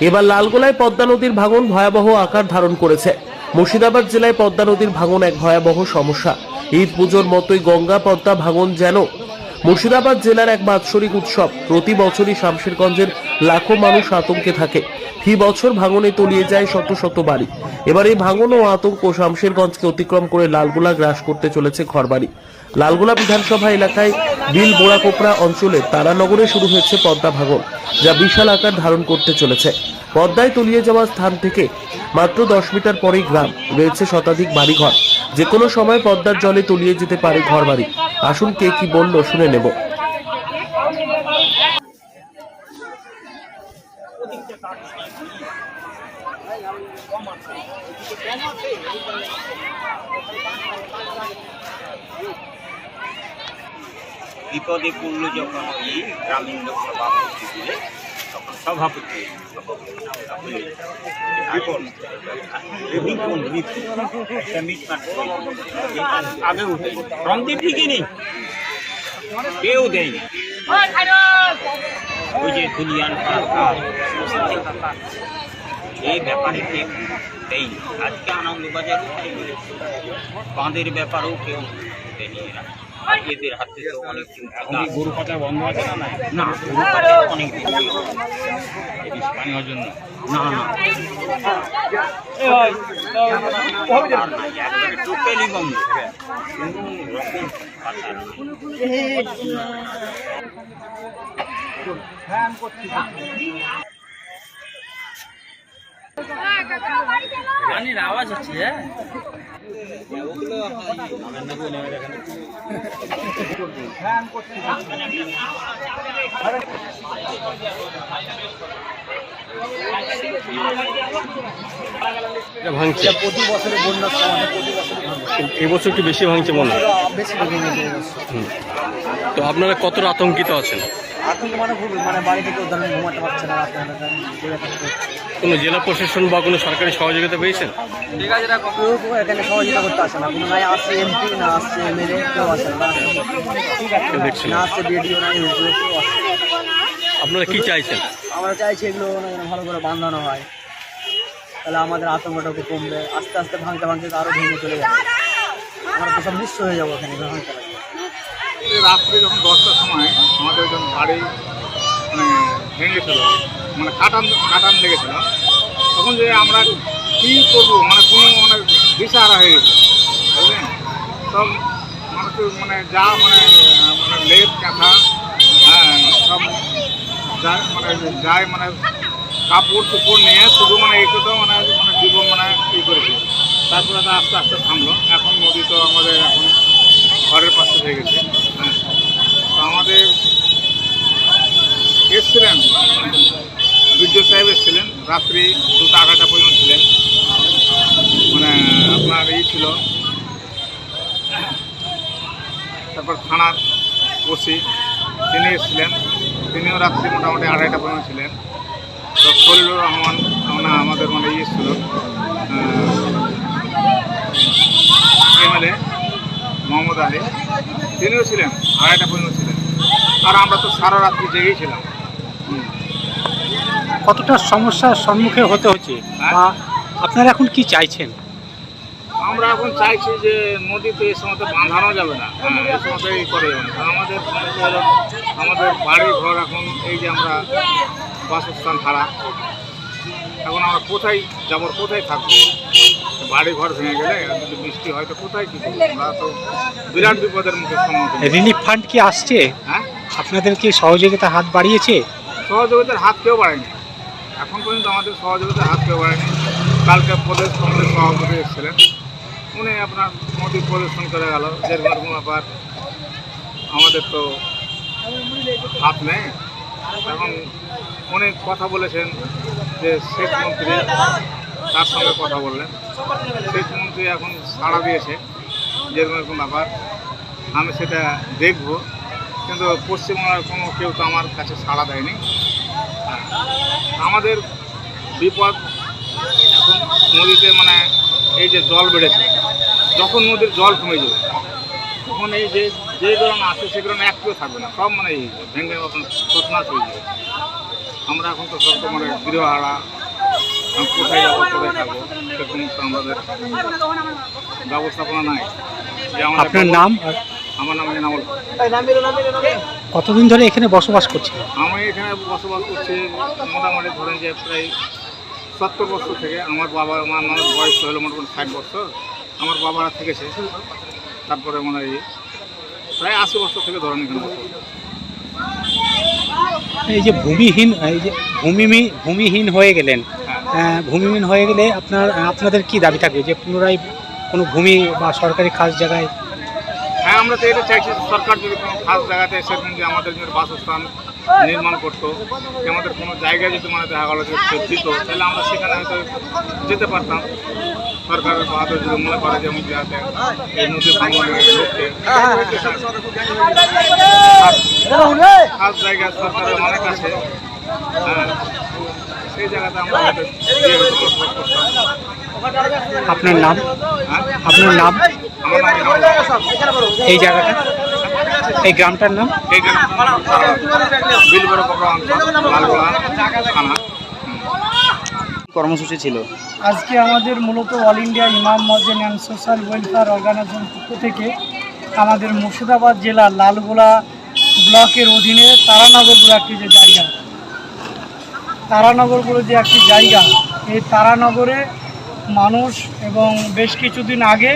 এবার লালগোলায় পদ্মা নদীর ভাঙন ভয়াবহ আকার ধারণ করেছে। মুর্শিদাবাদ জেলায় পদ্মা নদীর ভাঙন এক ভয়াবহ সমস্যা। ঈদ পুজোর মতোই গঙ্গা পদ্মা ভাঙন যেন মুর্শিদাবাদ জেলার এক বাৎসরিক উৎসব। প্রতি বছরই শামশেরগঞ্জের লাখো মানুষ আতঙ্কে থাকে। ফি বছর ভাঙনে তলিয়ে যায় শত শত বাড়ি। এবার এই ভাঙন ও আতঙ্ক শামশেরগঞ্জকে অতিক্রম করে লালগোলা গ্রাস করতে চলেছে ঘরবাড়ি। লালগোলা বিধানসভা এলাকায় বিল বোড়াকোপড়া অঞ্চলে তারানগরে শুরু হয়েছে পদ্মা ভাঙন যা বিশাল আকার ধারণ করতে চলেছে। পদ্মায় তলিয়ে যাওয়া স্থান থেকে মাত্র দশ মিটার পরেই গ্রাম রয়েছে শতাধিক বাড়িঘর। যে কোনো সময় পদ্মার জলে তলিয়ে যেতে পারে ঘর বাড়ি আসুন কে কি বলল, শুনে নেব। বিপদে পড়ল যখন ওই গ্রামীণ লোক সভাপতি দিলে তখন সভাপতি উঠে রংদীপ ঠিকই কেউ দেয়নি। ওই যে দুলিয়ান এই ব্যাপারে কেউ দেয়নি। আজকে আনন্দবাজারও তাই বাঁধের ব্যাপারেও কেউ দেয়নি এরা। এদের হাতে তো অনেক এখন গরু বন্ধ আছে না না। গরু অনেক জন্য? না না। টোটালি বন্ধ। কোনো রকম পাচার পানির আওয়াজ হচ্ছে হ্যাঁ? ভাঙছে। প্রতি বছরে বন্যার সময় প্রতি বছরে এবছর একটু বেশি ভাঙছে মনে হয়? বেশি। তো আপনারা কতটা আতঙ্কিত আছেন? আতঙ্ক মানে খুব মানে বাড়ি থেকে ঘুমাতে পারছে না। কোনো জেলা প্রশাসন বা কোনো সরকারি সহযোগিতা পেয়েছেন? কেউ কেউ এখানে সহযোগিতা করতে আসে না। কোনো নাই আসছে এমপি না আসছে এমএলএ কেউ আসে না। কেউ দেখছেন না আসছে বিডিও না এসডিও কেউ আসছে আপনারা কি চাইছেন? আমরা চাইছি এগুলো ভালো করে বাঁধানো হয়। তাহলে আমাদের আতঙ্কটা একটু কমবে। আস্তে আস্তে ভাঙতে ভাঙতে আরও ভেঙে চলে যাবে। আমরা তো সব নিঃস্ব হয়ে যাব এখানে। রাত্রে যখন দশটার সময় আমাদের যখন বাড়ি মানে ভেঙেছিল মানে কাটান কাটান লেগেছিল। তখন যে আমরা কী করব? মানে কোনো মানে দিশাহারা হয়ে গেছে। বুঝলেন? সব মানুষের মানে যা মানে মানে লেপ, কাঁথা হ্যাঁ সব মানে যায় মানে কাপড় চোপড় নিয়ে শুধু মানে এইটা মানে মানে জীবন মানে ই করেছে তারপরে তো আস্তে আস্তে থামলো। এখন নদী তো আমাদের এখন ঘরের পাশে হয়ে গেছে। হ্যাঁ। তো আমাদের এসছিলেন বিদ্যুৎ সাহেব এসছিলেন, রাত্রি দুটো আড়াইটা পর্যন্ত ছিলেন। মানে আপনার এই ছিল। তারপর থানার ওসি, তিনি এসেছিলেন। তিনিও রাত্রি মোটামুটি আড়াইটা পর্যন্ত ছিলেন। তো খলিলুর রহমান আমরা আমাদের মানে ইয়ে ছিল এমএলএ মোহাম্মদ আলী তিনিও ছিলেন আড়াইটা পর্যন্ত ছিলেন। আর আমরা তো সারা রাত্রি জেগেই ছিলাম। কতটা সমস্যার সম্মুখীন হতে হচ্ছে? বা আপনারা এখন কি চাইছেন? আমরা এখন চাইছি যে নদীতে এই সময় বাঁধানো যাবে না। হ্যাঁ এই সময় এই করে যাবে না। কারণ আমাদের আমাদের বাড়ি ঘর এখন এই যে আমরা বাসস্থান ছাড়া এখন আমরা কোথায় যাব কোথায় থাকব? বাড়ি ঘর ভেঙে গেলে যদি বৃষ্টি হয় তো কোথায় কী আমরা তো বিরাট বিপদের মুখে সম্মুখীন। রিলিফ ফান্ড কি আসছে? হ্যাঁ? আপনাদের কি সহযোগিতা হাত বাড়িয়েছে? সহযোগিতার হাত কেউ বাড়েনি এখন পর্যন্ত আমাদের সহযোগিতার হাত কেউ বাড়েনি কালকে প্রদেশ কংগ্রেস সভাপতি এসেছিলেন। উনি আপনার মোদী প্রদর্শন করে গেল। যে যেরকম ব্যাপার আমাদের তো হাত নেই। এখন উনি কথা বলেছেন যে শেখ মন্ত্রী তার সঙ্গে কথা বললেন। শেখ মন্ত্রী এখন সাড়া দিয়েছে যেরকম এরকম ব্যাপার আমি সেটা দেখব। কিন্তু পশ্চিমবাংলার কোনো কেউ তো আমার কাছে সাড়া দেয়নি। আমাদের বিপদ এখন নদীতে মানে এই যে জল বেড়েছে যখন নদীর জল কমে যাবে তখন এই যে যে গ্রাম আছে সে গ্রামে একটিও থাকবে না। সব মানে এই ভেঙে তখন তছনাছ হয়ে যাবে। আমরা এখন তো সব মানে গৃহহারা আমি কোথায় যাব কোথায় থাকব সেরকম তো আমাদের ব্যবস্থাপনা নাই। আপনার নাম? আমার নাম এনামুল কতদিন ধরে এখানে বসবাস করছেন? আমি এখানে বসবাস করছি মোটামুটি ধরেন যে প্রায় সত্তর বছর থেকে। আমার বাবা আমার মানুষ বয়স হলো মোটামুটি ষাট বছর। আমার বাবারা থেকেছে। তারপরে মনে হয় প্রায় আশি বছর থেকে ধরেন এখানে এই যে ভূমিহীন এই যে ভূমিহীন ভূমিহীন হয়ে গেলেন হ্যাঁ। ভূমিহীন হয়ে গেলে আপনার আপনাদের কি দাবি থাকবে যে পুনরায় কোনো ভূমি বা সরকারি খাস জায়গায়? হ্যাঁ আমরা তো এটা চাইছি যে সরকার যদি কোনো খাস জায়গাতে যে আমাদের জন্য বাসস্থান নির্মাণ করতো যে আমাদের কোনো জায়গায় যদি মানে দেখা গেলো যে দিত তাহলে আমরা সেখানে হয়তো যেতে পারতাম। সরকারের বাহাদুর যদি মনে করে যে মুখে আছে এই নদী ভাঙনের খাস জায়গা সরকারের অনেক আছে। হ্যাঁ সেই জায়গাতে আমরা আপনার নাম? হ্যাঁ? আপনার নাম? এই জায়গাটা? এই গ্রামটার নাম? এই কর্মসূচি ছিল? আজকে আমাদের মূলত অল ইন্ডিয়া ইমাম মসজিদ অ্যান্ড সোশ্যাল ওয়েলফেয়ার অর্গানাইজেশন পক্ষ থেকে আমাদের মুর্শিদাবাদ জেলার লালগোলা ব্লকের অধীনে তারানগর বলে একটি যে জায়গা। তারানগর বলে যে একটি জায়গা এই তারানগরে মানুষ এবং বেশ কিছুদিন আগে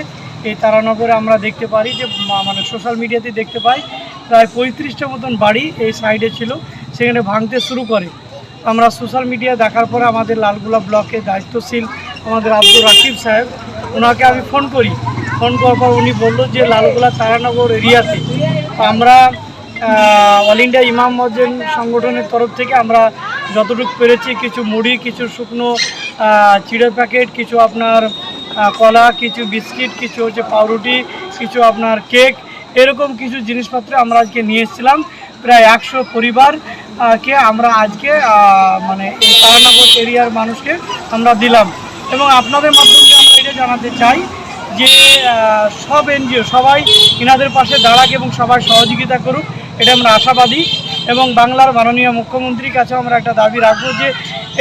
এই তারানগরে আমরা দেখতে পারি যে মানে সোশ্যাল মিডিয়াতে দেখতে পাই, প্রায় পঁয়ত্রিশটা মতন বাড়ি এই সাইডে ছিল, সেখানে ভাঙতে শুরু করে। আমরা সোশ্যাল মিডিয়া দেখার পরে আমাদের লালগোলা ব্লকে দায়িত্বশীল আমাদের আব্দুর রাকিব সাহেব, ওনাকে আমি ফোন করি। ফোন করার পর উনি বলল যে, লালগোলা তারানগর এরিয়াতে আমরা অল ইন্ডিয়া ইমাম মসজিদ সংগঠনের তরফ থেকে আমরা যতটুকু পেরেছি, কিছু মুড়ি, কিছু শুকনো চিড়ে প্যাকেট কিছু আপনার কলা, কিছু বিস্কিট, কিছু হচ্ছে পাউরুটি, কিছু আপনার কেক, এরকম কিছু জিনিসপত্র আমরা আজকে নিয়ে এসেছিলাম। প্রায় একশো পরিবার কে আমরা আজকে মানে এই তারানগর এরিয়ার মানুষকে আমরা দিলাম। এবং আপনাদের মাধ্যমে আমরা এটা জানাতে চাই যে সব এনজিও, সবাই ইনাদের পাশে দাঁড়াক এবং সবাই সহযোগিতা করুক, এটা আমরা আশাবাদী। এবং বাংলার মাননীয় মুখ্যমন্ত্রীর কাছে আমরা একটা দাবি রাখব যে,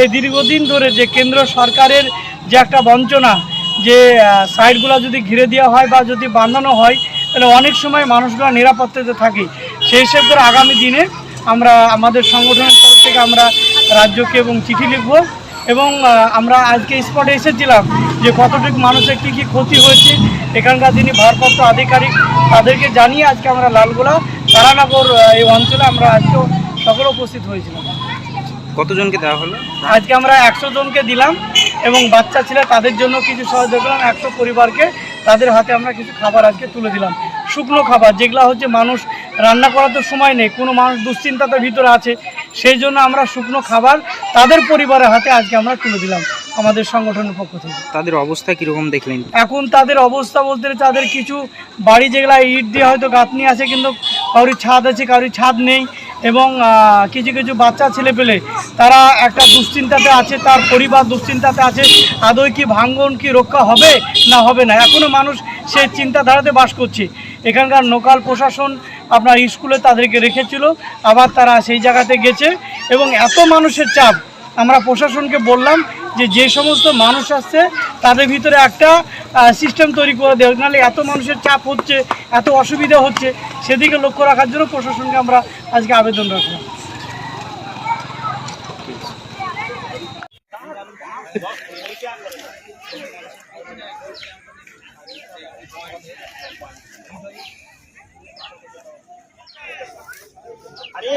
এই দীর্ঘদিন ধরে যে কেন্দ্র সরকারের যে একটা বঞ্চনা যে সাইডগুলো যদি ঘিরে দেওয়া হয় বা যদি বাঁধানো হয় তাহলে অনেক সময় মানুষগুলো নিরাপত্তাতে থাকে। সেই হিসেবে করে আগামী দিনে আমরা আমাদের সংগঠনের তরফ থেকে আমরা রাজ্যকে এবং চিঠি লিখব এবং আমরা আজকে স্পটে এসেছিলাম যে কতটুকু মানুষের কী কী ক্ষতি হয়েছে। এখানকার যিনি ভারপ্রাপ্ত আধিকারিক তাদেরকে জানিয়ে আজকে আমরা লালগোলা তারানগর এই অঞ্চলে আমরা আজকে সকলে উপস্থিত হয়েছিলাম। কতজনকে দেওয়া হলো? আজকে আমরা একশো জনকে দিলাম। এবং বাচ্চা ছিল তাদের জন্য কিছু সহযোগ করলাম। একশো পরিবারকে তাদের হাতে আমরা কিছু খাবার আজকে তুলে দিলাম। শুকনো খাবার যেগুলো হচ্ছে মানুষ রান্না করার তো সময় নেই কোনো মানুষ দুশ্চিন্তাতার ভিতরে আছে সেই জন্য আমরা শুকনো খাবার তাদের পরিবারের হাতে আজকে আমরা তুলে দিলাম আমাদের সংগঠনের পক্ষ থেকে। তাদের অবস্থা কীরকম দেখলেন? এখন তাদের অবস্থা বলতে তাদের কিছু বাড়ি যেগুলো ইট দিয়ে হয়তো গাঁথনি আছে কিন্তু কারোর ছাদ আছে কারোর ছাদ নেই। এবং কিছু কিছু বাচ্চা ছেলে পেলে, তারা একটা দুশ্চিন্তাতে আছে, তার পরিবার দুশ্চিন্তাতে আছে, আদৌ কি ভাঙ্গন কি রক্ষা হবে না হবে না? এখনও মানুষ সেই চিন্তাধারাতে বাস করছে। এখানকার লোকাল প্রশাসন আপনার স্কুলে তাদেরকে রেখেছিল, আবার তারা সেই জায়গাতে গেছে এবং এত মানুষের চাপ, আমরা প্রশাসনকে বললাম যে যে সমস্ত মানুষ আসছে তাদের ভিতরে একটা সিস্টেম তৈরি করে দেওয়া নাহলে এত মানুষের চাপ হচ্ছে, এত অসুবিধা হচ্ছে, সেদিকে লক্ষ্য রাখার জন্য প্রশাসনকে আমরা আজকে আবেদন রাখলাম। আরে,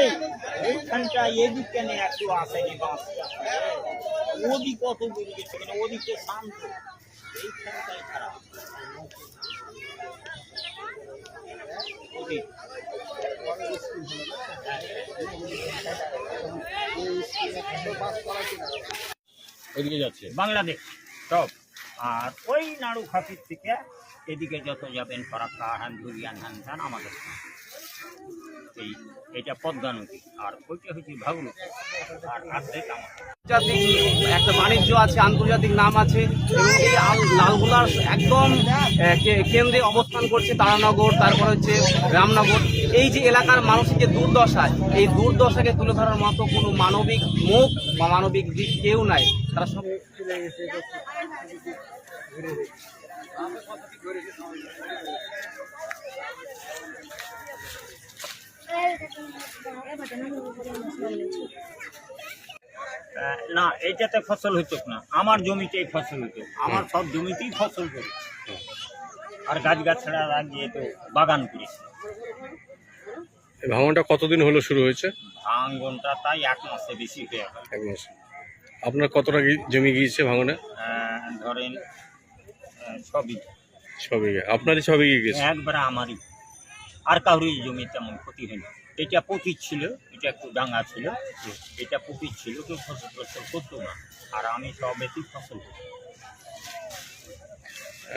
এইখানটা এদিক কেন একটু আসেনি বাস ওদিক কত দূর গেছে ওদিকে শান্ত এইখানটাই খারাপ। ওদিক যাচ্ছে। বাংলাদেশ। সব আর ওই নাড়ু খাতির থেকে এদিকে যত যাবেন ফরাক্কা হ্যান ধুরিয়ান হ্যান আমাদের এই, এটা পদ্মা নদী, আর ওইটা হচ্ছে ভাগল আর অর্ধেক আমার আন্তর্জাতিক একটা বাণিজ্য আছে, আন্তর্জাতিক নাম আছে এই লালগোলার একদম কেন্দ্রে অবস্থান করছে তারানগর, তারপর হচ্ছে রামনগর। এই যে এলাকার মানুষের যে দুর্দশা, এই দুর্দশাকে তুলে ধরার মতো কোনো মানবিক মুখ বা মানবিক দিক কেউ নাই। তারা সব না এইটাতে ফসল হতো না। আমার জমিতেই ফসল হতো আমার সব জমিতেই ফসল করি আর গাছ গাছড়া লাগিয়ে তো বাগান করেছি। এই ভাঙনটা কতদিন হলো শুরু হয়েছে? ভাঙ্গনটা তাই এক মাসে বেশি হয়ে গেল। এক মাস। আপনার কতটা জমি গিয়েছে ভাঙনে? ধরেন আহ, সবই ছ বিঘে। আপনারই ছ বিঘে গেছে একবারে আমারই। আর কারোরই জমি তেমন ক্ষতি হয়নি। এটা পতির ছিল এটা একটু ডাঙা ছিল এটা পতির ছিল কেউ ফসল ফসল করতো না। আর আমি সব এতেই ফসল করি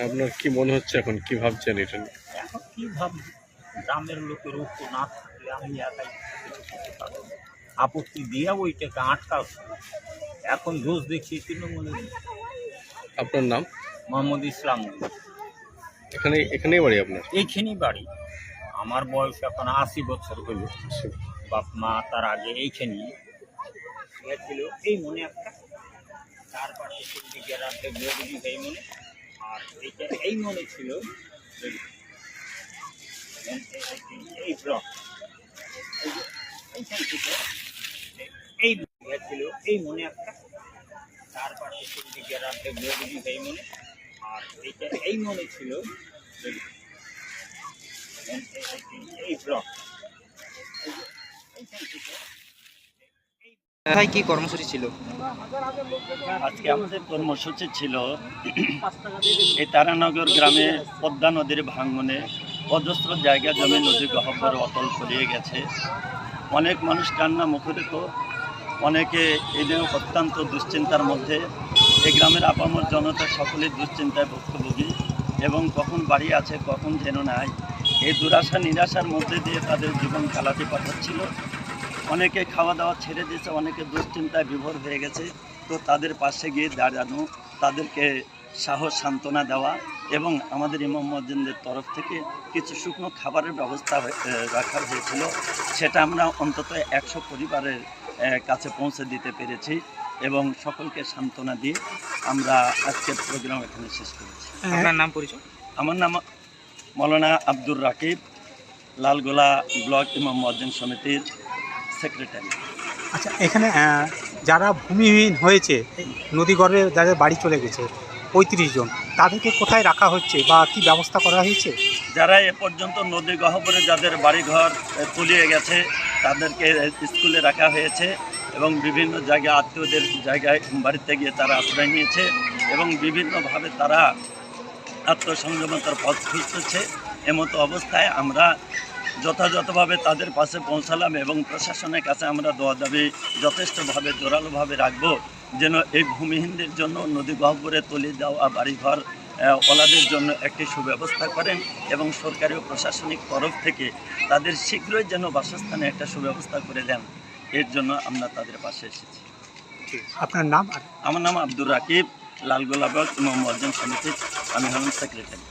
আপনার কি মনে হচ্ছে এখন? কি ভাবছেন এটা নিয়ে? এখন কি ভাবছি গ্রামের লোকের ঐক্য না থাকলে আমি একাই কিছু করতে পারব না। আপত্তি দিয়ে ওইটাকে আটকাল এখন দোষ দেখছি তৃণমূলের। আপনার নাম? মোহাম্মদ ইসলাম। এখানে এখানেই বাড়ি আপনার? এইখানেই বাড়ি। আমার বয়স এখন আশি বছর হলো। বাপ মা তার আগে এইখানেই ছিল। এই মনে একটা চার পাশে দিকে রাখতে বেগুনি এই মনে। আর এইটা এই মনে ছিল এই- ব্লক। এইখান থেকে এই ছিল। এই মনে একটা চার পাশে দিকে রাখতে বেগুনি এই মনে। আর এইটা এই মনে ছিল এই- এই- এই- এই ব্লক এই যে এইখান থেকে ভাই, কি কর্মসূচি ছিল? আজকে আমাদের কর্মসূচি ছিল এই তারানগর গ্রামে পদ্মা নদীর ভাঙনে অজস্র জায়গা জমি নদী গহ্বর অতল ছড়িয়ে গেছে। অনেক মানুষ কান্না মুখরিত। অনেকে এই অত্যন্ত দুশ্চিন্তার মধ্যে এই গ্রামের আপামর জনতা সকলেই দুশ্চিন্তায় ভুক্তভোগী এবং কখন বাড়ি আছে, কখন যেন নাই। এই দুরাশা নিরাশার মধ্যে দিয়ে তাদের জীবন কালাতে পাঠাচ্ছিল। অনেকে খাওয়া দাওয়া ছেড়ে দিয়েছে অনেকে দুশ্চিন্তায় বিভোর হয়ে গেছে। তো তাদের পাশে গিয়ে দাঁড়ানো তাদেরকে সাহস সান্ত্বনা দেওয়া এবং আমাদের ইমাম মজ্জিনদের তরফ থেকে কিছু শুকনো খাবারের ব্যবস্থা রাখা হয়েছিল। সেটা আমরা অন্তত একশো পরিবারের কাছে পৌঁছে দিতে পেরেছি এবং সকলকে সান্ত্বনা দিয়ে আমরা আজকের প্রোগ্রাম এখানে শেষ করেছি। আপনার নাম পরিচয়? আমার নাম মৌলানা আব্দুর রাকিব লালগোলা ব্লক ইমাম মজ্জিন সমিতির সেক্রেটারি। আচ্ছা এখানে যারা ভূমিহীন হয়েছে নদীগড়ে যাদের বাড়ি চলে গেছে পঁয়ত্রিশ জন তাদেরকে কোথায় রাখা হচ্ছে বা কি ব্যবস্থা করা হয়েছে? যারা এ পর্যন্ত নদী গহ্বরে যাদের বাড়িঘর তলিয়ে গেছে তাদেরকে স্কুলে রাখা হয়েছে এবং বিভিন্ন জায়গায় আত্মীয়দের জায়গায় বাড়িতে গিয়ে তারা আশ্রয় নিয়েছে এবং বিভিন্নভাবে তারা আত্মসংযমতার পথ খুঁজতেছে। এমতো অবস্থায় আমরা যথাযথভাবে তাদের পাশে পৌঁছালাম এবং প্রশাসনের কাছে আমরা দোয়া দাবি যথেষ্টভাবে জোরালোভাবে রাখব যেন এই ভূমিহীনদের জন্য নদী গহ্বরে তলিয়ে যাওয়া বাড়িঘর ওলাদের জন্য একটি সুব্যবস্থা করেন এবং সরকারি ও প্রশাসনিক তরফ থেকে তাদের শীঘ্রই যেন বাসস্থানে একটা সুব্যবস্থা করে দেন। এর জন্য আমরা তাদের পাশে এসেছি। আপনার নাম আমার নাম আব্দুর রাকিব। লালগোলাবাগ গোলাপ মোহাম্মদ সমিতির আমি হলাম সেক্রেটারি